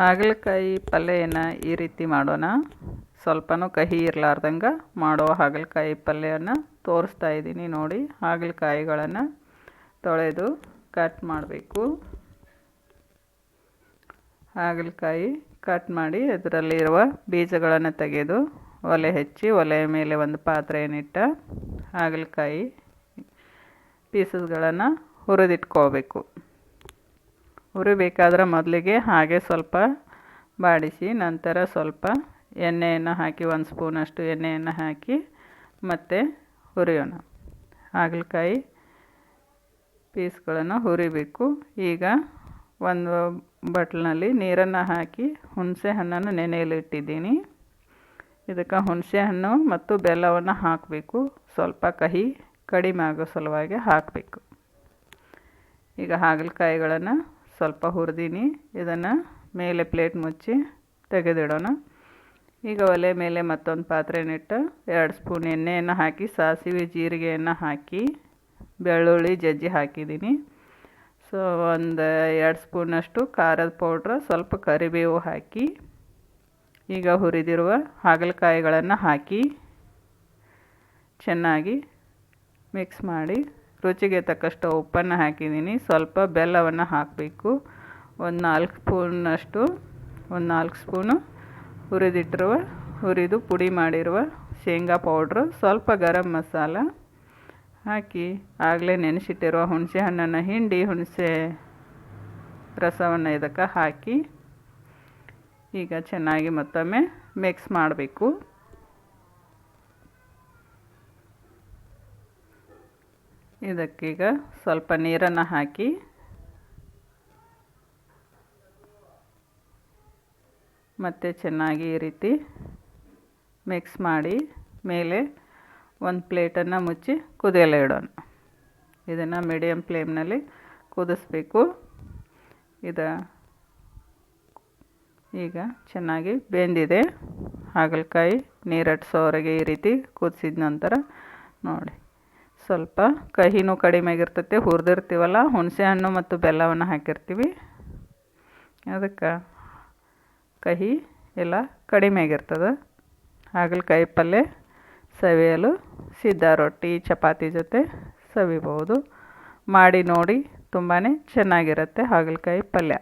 ಹಾಗಲಕಾಯಿ ಪಲ್ಯನ ಈ ರೀತಿ ಮಾಡೋಣ. ಸ್ವಲ್ಪನೂ ಕಹಿ ಇರಲಾರ್ದಂಗೆ ಮಾಡೋ ಹಾಗಲಕಾಯಿ ಪಲ್ಯನ ತೋರಿಸ್ತಾ ಇದ್ದೀನಿ ನೋಡಿ. ಹಾಗಲಕಾಯಿಗಳನ್ನು ತೊಳೆದು ಕಟ್ ಮಾಡಬೇಕು. ಹಾಗಲಕಾಯಿ ಕಟ್ ಮಾಡಿ ಅದರಲ್ಲಿರುವ ಬೀಜಗಳನ್ನು ತೆಗೆದು ಒಲೆ ಹೆಚ್ಚಿ ಒಲೆಯ ಮೇಲೆ ಒಂದು ಪಾತ್ರೆಯನ್ನಿಟ್ಟ ಹಾಗಲಕಾಯಿ ಪೀಸಸ್ಗಳನ್ನು ಹುರಿದಿಟ್ಕೋಬೇಕು. ಹುರಿಬೇಕಾದ್ರೆ ಮೊದಲಿಗೆ ಹಾಗೆ ಸ್ವಲ್ಪ ಬಾಡಿಸಿ, ನಂತರ ಸ್ವಲ್ಪ ಎಣ್ಣೆಯನ್ನು ಹಾಕಿ, ಒಂದು ಸ್ಪೂನಷ್ಟು ಎಣ್ಣೆಯನ್ನು ಹಾಕಿ, ಮತ್ತೆ ಹುರಿಯೋಣ. ಹಾಗಲಕಾಯಿ ಪೀಸ್ಗಳನ್ನು ಹುರಿಬೇಕು. ಈಗ ಒಂದು ಬಟ್ಲಿನಲ್ಲಿ ನೀರನ್ನು ಹಾಕಿ ಹುಣಸೆ ಹಣ್ಣನ್ನು ನೆನೆಯಲಿಟ್ಟಿದ್ದೀನಿ ಇದಕ್ಕೆ ಹುಣಸೆ ಹಣ್ಣು ಮತ್ತು ಬೆಲ್ಲವನ್ನು ಹಾಕಬೇಕು. ಸ್ವಲ್ಪ ಕಹಿ ಕಡಿಮೆ ಆಗೋ ಸಲುವಾಗಿ ಹಾಕಬೇಕು. ಈಗ ಹಾಗಲಕಾಯಿಗಳನ್ನು ಸ್ವಲ್ಪ ಹುರಿದೀನಿ, ಇದನ್ನು ಮೇಲೆ ಪ್ಲೇಟ್ ಮುಚ್ಚಿ ತೆಗೆದಿಡೋಣ. ಈಗ ಒಲೆ ಮೇಲೆ ಮತ್ತೊಂದು ಪಾತ್ರೆನಿಟ್ಟು ಎರಡು ಸ್ಪೂನ್ ಎಣ್ಣೆಯನ್ನು ಹಾಕಿ, ಸಾಸಿವೆ, ಜೀರಿಗೆಯನ್ನು ಹಾಕಿ, ಬೆಳ್ಳುಳ್ಳಿ, ಜಜ್ಜಿ ಹಾಕಿದ್ದೀನಿ ಸೊ ಒಂದು ಎರಡು ಸ್ಪೂನಷ್ಟು ಖಾರದ ಪೌಡ್ರ್ ಸ್ವಲ್ಪ ಕರಿಬೇವು ಹಾಕಿ, ಈಗ ಹುರಿದಿರುವ ಹಾಗಲಕಾಯಿಗಳನ್ನು ಹಾಕಿ, ಚೆನ್ನಾಗಿ ಮಿಕ್ಸ್ ಮಾಡಿ. ರುಚಿಗೆ ತಕ್ಕಷ್ಟು ಉಪ್ಪನ್ನು ಹಾಕಿದ್ದೀನಿ. ಸ್ವಲ್ಪ ಬೆಲ್ಲವನ್ನು ಹಾಕಬೇಕು. ಒಂದು ನಾಲ್ಕು ಸ್ಪೂನಷ್ಟು, ಒಂದು ನಾಲ್ಕು ಸ್ಪೂನು ಹುರಿದಿಟ್ಟಿರುವ, ಹುರಿದು ಪುಡಿ ಮಾಡಿರುವ ಶೇಂಗಾ ಪೌಡ್ರು. ಸ್ವಲ್ಪ ಗರಂ ಮಸಾಲ ಹಾಕಿ ಆಗಲೇ ನೆನೆಸಿಟ್ಟಿರುವ ಹುಣಸೆ ಹಣ್ಣನ್ನು, ಹಿಂಡಿ ಹುಣಸೆ ರಸವನ್ನು ಇದಕ್ಕೆ ಹಾಕಿ ಈಗ ಚೆನ್ನಾಗಿ ಮತ್ತೊಮ್ಮೆ ಮಿಕ್ಸ್ ಮಾಡಬೇಕು. ಇದಕ್ಕೀಗ ಸ್ವಲ್ಪ ನೀರನ್ನು ಹಾಕಿ. ಮತ್ತು ಚೆನ್ನಾಗಿ ಈ ರೀತಿ ಮಿಕ್ಸ್ ಮಾಡಿ ಮೇಲೆ ಒಂದು ಪ್ಲೇಟನ್ನು ಮುಚ್ಚಿ ಕುದಿಯಲು ಇಡೋಣ. ಇದನ್ನು ಮೀಡಿಯಮ್ ಫ್ಲೇಮ್ನಲ್ಲಿ ಕುದಿಸ್ಬೇಕು. ಇದು ಈಗ ಚೆನ್ನಾಗಿ ಬೆಂದಿದೆ. ಹಾಗಲಕಾಯಿ ನೀರಟ್ಸೋವರೆಗೆ ಈ ರೀತಿ ಕುದಿಸಿದ ನಂತರ ನೋಡಿ. ಸ್ವಲ್ಪ ಕಹಿನೂ ಕಡಿಮೆ ಆಗಿರ್ತೈತಿ, ಹುರಿದಿರ್ತೀವಲ್ಲ, ಹುಣಸೆ ಹಣ್ಣು ಮತ್ತು ಬೆಲ್ಲವನ್ನು ಹಾಕಿರ್ತೀವಿ. ಅದಕ್ಕೆ ಕಹಿ ಎಲ್ಲ ಕಡಿಮೆ ಆಗಿರ್ತದೆ. ಹಾಗಲಕಾಯಿ ಪಲ್ಯ ಸವಿಯಲು ಸಿದ್ಧ ರೊಟ್ಟಿ, ಚಪಾತಿ ಜೊತೆ ಸವಿಬಹುದು. ಮಾಡಿ ನೋಡಿ ತುಂಬಾ ಚೆನ್ನಾಗಿರುತ್ತೆ ಹಾಗಲಕಾಯಿ ಪಲ್ಯ.